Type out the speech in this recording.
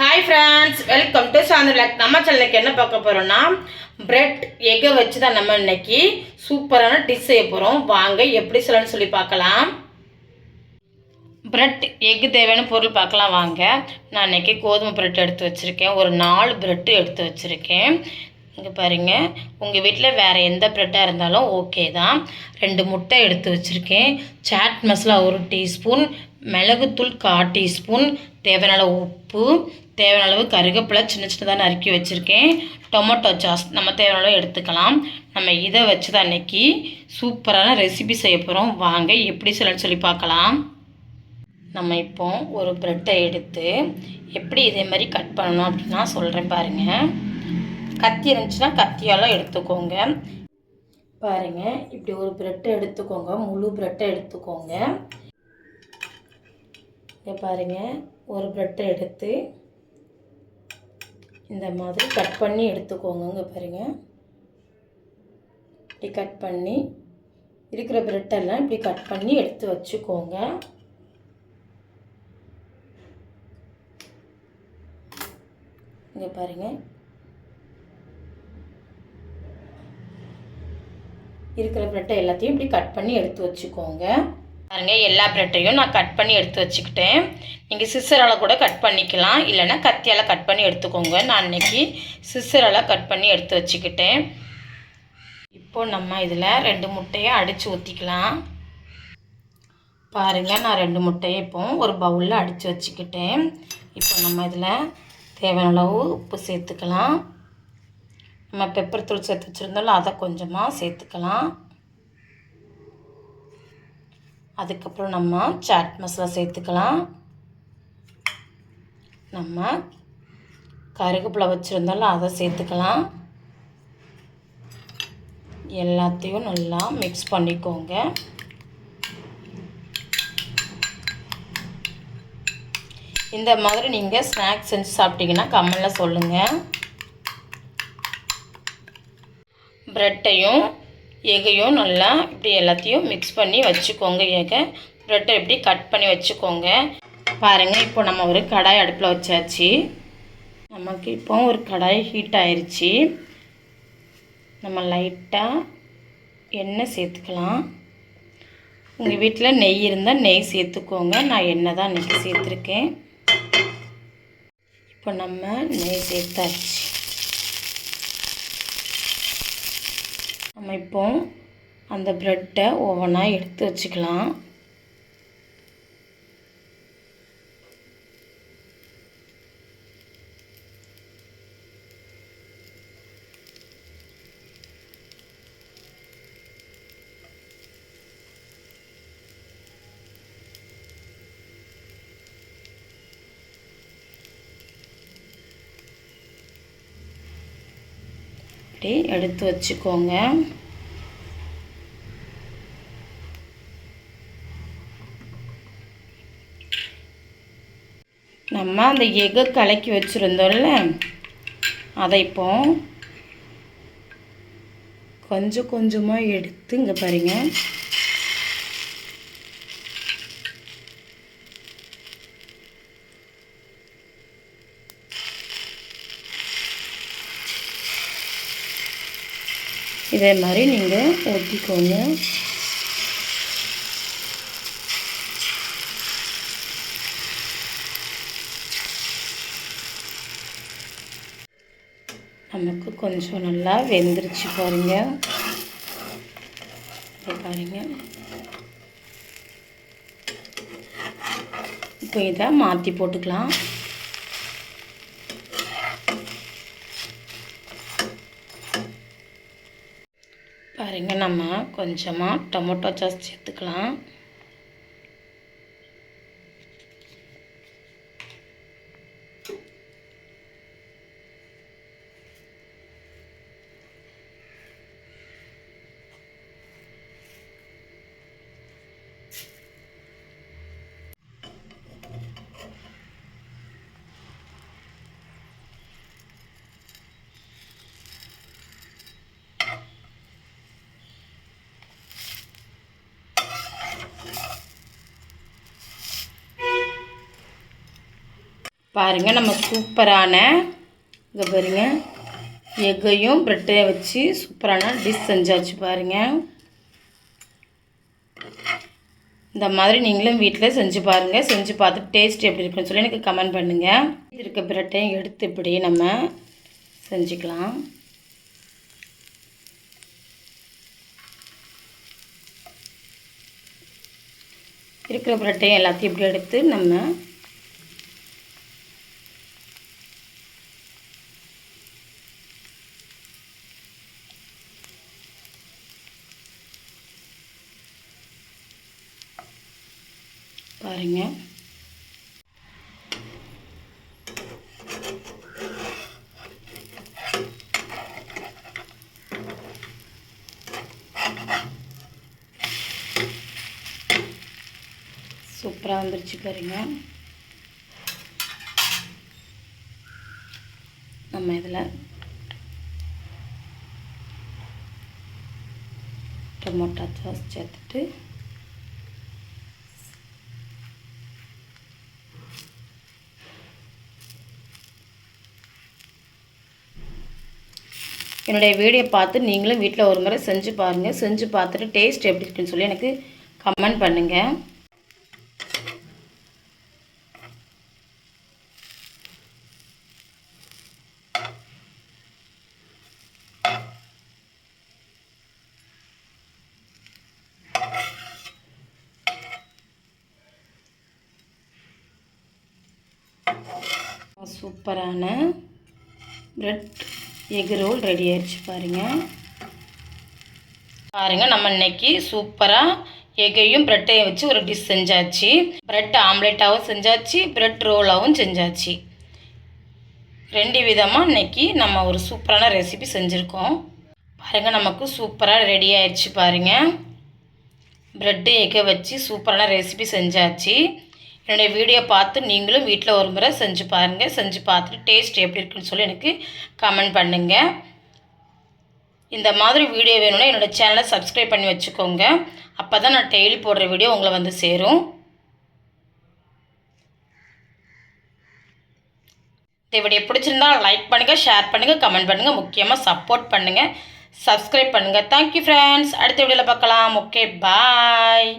Hi friends welcome to சாந்திரலாக் நம்ம சேனலுக்கு என்ன பார்க்க போகிறோம்னா பிரெட் எக்கை வச்சு தான் நம்ம இன்னைக்கு சூப்பரான டிஷ் செய்ய போகிறோம் வாங்க எப்படி சொல்லணும்னு சொல்லி பார்க்கலாம். பிரெட் எக்கு தேவையான பொருள் பார்க்கலாம் வாங்க. நான் இன்றைக்கி கோதுமை பிரெட் எடுத்து வச்சுருக்கேன். ஒரு நாலு பிரெட்டு எடுத்து வச்சுருக்கேன். இங்கே பாருங்கள் உங்கள் வீட்டில் வேறு எந்த ப்ரெட்டாக இருந்தாலும் ஓகே தான். ரெண்டு முட்டை எடுத்து வச்சுருக்கேன். சாட் மசாலா ஒரு டீஸ்பூன் மிளகுத்தூள் கால் டீஸ்பூன் தேவையான உப்பு தேவையான அளவு கருவேப்பிலை சின்ன சின்னதாக நறுக்கி வச்சுருக்கேன். டொமேட்டோ சாஸ் நம்ம தேவையான அளவு எடுத்துக்கலாம். நம்ம இதை வச்சு தான் அன்னைக்கு சூப்பரான ரெசிபி செய்ய போகிறோம் வாங்க எப்படி சொல்லணும்னு சொல்லி பார்க்கலாம். நம்ம இப்போ ஒரு ப்ரெட்டை எடுத்து எப்படி இதே மாதிரி கட் பண்ணணும் அப்படின்னா சொல்கிறேன் பாருங்கள் கத்தி இருந்துச்சுன்னா கத்தியால் எடுத்துக்கோங்க. பாருங்கள் இப்படி ஒரு ப்ரெட்டை எடுத்துக்கோங்க. முழு ப்ரெட்டை எடுத்துக்கோங்க. பாருங்கள் ஒரு ப்ரெட்டை எடுத்து இந்த மாதிரி கட் பண்ணி எடுத்துக்கோங்க இங்கே பாருங்கள் இப்படி கட் பண்ணி இருக்கிற ப்ரெட்டெல்லாம் இப்படி கட் பண்ணி எடுத்து வச்சுக்கோங்க. இங்கே பாருங்கள் இருக்கிற ப்ரெட்டை எல்லாத்தையும் இப்படி கட் பண்ணி எடுத்து வச்சுக்கோங்க. பாருங்க எல்லா ப்ரெட்டையும் நான் கட் பண்ணி எடுத்து வச்சுக்கிட்டேன். நீங்கள் சிஸ்ஸரால் கூட கட் பண்ணிக்கலாம். இல்லைன்னா கத்தியால் கட் பண்ணி எடுத்துக்கோங்க. நான் இன்னைக்கு சிஸ்ஸரால் கட் பண்ணி எடுத்து வச்சுக்கிட்டேன். இப்போ நம்ம இதில் ரெண்டு முட்டையை அடித்து ஊற்றிக்கலாம் பாருங்கள் நான் ரெண்டு முட்டையை இப்போ ஒரு பவுலில் அடித்து வச்சுக்கிட்டேன். இப்போ நம்ம இதில் தேவையான அளவு உப்பு சேர்த்துக்கலாம். நம்ம பெப்பர் தூள் சேர்த்து வச்சுருந்தாலும் அதை கொஞ்சமாக சேர்த்துக்கலாம். அதுக்கப்புறம் நம்ம சாட் மசாலா சேர்த்துக்கலாம். நம்ம கருகப்பிலை வச்சுருந்தாலும் அதை சேர்த்துக்கலாம். எல்லாத்தையும் நல்லா மிக்ஸ் பண்ணிக்கோங்க. இந்த மாதிரி நீங்கள் ஸ்நாக்ஸ் செஞ்சு சாப்பிட்டீங்கன்னா கம்மலில் சொல்லுங்கள் ப்ரெட்டையும் எகையும் நல்லா இப்படி எல்லாத்தையும் மிக்ஸ் பண்ணி வச்சுக்கோங்க எகை ப்ரெட்டை இப்படி கட் பண்ணி வச்சுக்கோங்க. பாருங்கள் இப்போ நம்ம ஒரு கடாய் அடுப்பில் வச்சாச்சு. நமக்கு இப்போ ஒரு கடாய் ஹீட் ஆயிடுச்சு நம்ம லைட்டாக எண்ணெய் சேர்த்துக்கலாம். உங்கள் வீட்டில் நெய் இருந்தால் நெய் சேர்த்துக்கோங்க. நான் எண்ணெய் தான் நெய் சேர்த்துருக்கேன். இப்போ நம்ம நெய் சேர்த்தாச்சு. நம்ம இப்போ அந்த ப்ரெட்டை ஒவ்வொன்றா எடுத்து வச்சுக்கலாம். இப்படி எடுத்து வச்சுக்கோங்க. நம்ம அந்த எகை கலக்கி வச்சுருந்தோம்ல அதை இப்போ கொஞ்சம் கொஞ்சமாக எடுத்து இங்கே பாருங்க. இதே மாதிரி நீங்கள் ஊற்றிக்கோங்க நமக்கு கொஞ்சம் நல்லா வெந்துருச்சு பாருங்க. பாருங்க. இப்போ இதை மாற்றி போட்டுக்கலாம். பாருங்க நம்ம கொஞ்சமாக டொமேட்டோ சாஸ் சேர்த்துக்கலாம். பாருங்கள் நம்ம சூப்பரான இங்கே பாருங்க எக்கையும் ப்ரெட்டையும் வச்சு சூப்பரான டிஷ் செஞ்சாச்சு பாருங்கள் இந்த மாதிரி நீங்களும் வீட்டில் செஞ்சு பாருங்கள் செஞ்சு பார்த்துட்டு டேஸ்ட் எப்படி இருக்குன்னு சொல்லி எனக்கு கமெண்ட் பண்ணுங்கள் இருக்க பிரெட்டையும் எடுத்து இப்படி நம்ம செஞ்சுக்கலாம். இருக்கிற பிரெட்டையும் எல்லாத்தையும் இப்படி எடுத்து நம்ம பாருங்க. சூப்பராக வந்துருச்சு பாருங்க. நம்ம இதில் டொமோட்டோ சாஸ் சேர்த்துட்டு என்னுடைய வீடியோ பார்த்து நீங்களும் வீட்டில் ஒரு முறை செஞ்சு பாருங்கள் செஞ்சு பார்த்துட்டு டேஸ்ட் எப்படி இருக்குன்னு சொல்லி எனக்கு கமெண்ட் பண்ணுங்கள் சூப்பரான பிரெட் எக் ரோல் ரெடி ஆயிடுச்சு பாருங்கள் பாருங்கள் நம்ம இன்னைக்கு சூப்பராக எக்கையும் ப்ரெட்டையும் வச்சு ஒரு டிஷ் செஞ்சாச்சு. ப்ரெட் ஆம்லெட்டாகவும் செஞ்சாச்சு ப்ரெட் ரோலாகவும் செஞ்சாச்சு. ரெண்டு விதமாக இன்னைக்கு நம்ம ஒரு சூப்பரான ரெசிபி செஞ்சுருக்கோம். பாருங்கள் நமக்கு சூப்பராக ரெடி ஆயிடுச்சு பாருங்கள் ப்ரெட்டு எக்கை வச்சு சூப்பரான ரெசிபி செஞ்சாச்சு. என்னுடைய வீடியோ பார்த்து நீங்களும் வீட்டில் ஒரு முறை செஞ்சு பாருங்கள் செஞ்சு பார்த்துட்டு டேஸ்ட் எப்படி இருக்குன்னு சொல்லி எனக்கு கமெண்ட் பண்ணுங்கள் இந்த மாதிரி வீடியோ வேணும்னா என்னோடய சேனலை சப்ஸ்கிரைப் பண்ணி வச்சுக்கோங்க. அப்போ தான் நான் டெய்லி போடுற வீடியோ உங்களை வந்து சேரும். இந்த வீடியோ பிடிச்சிருந்தா லைக் பண்ணுங்கள் ஷேர் பண்ணுங்கள் கமெண்ட் பண்ணுங்கள் முக்கியமாக சப்போர்ட் பண்ணுங்கள் சப்ஸ்கிரைப் பண்ணுங்கள் தேங்க்யூ ஃப்ரெண்ட்ஸ் அடுத்த வீடியோவில் பார்க்கலாம். Okay bye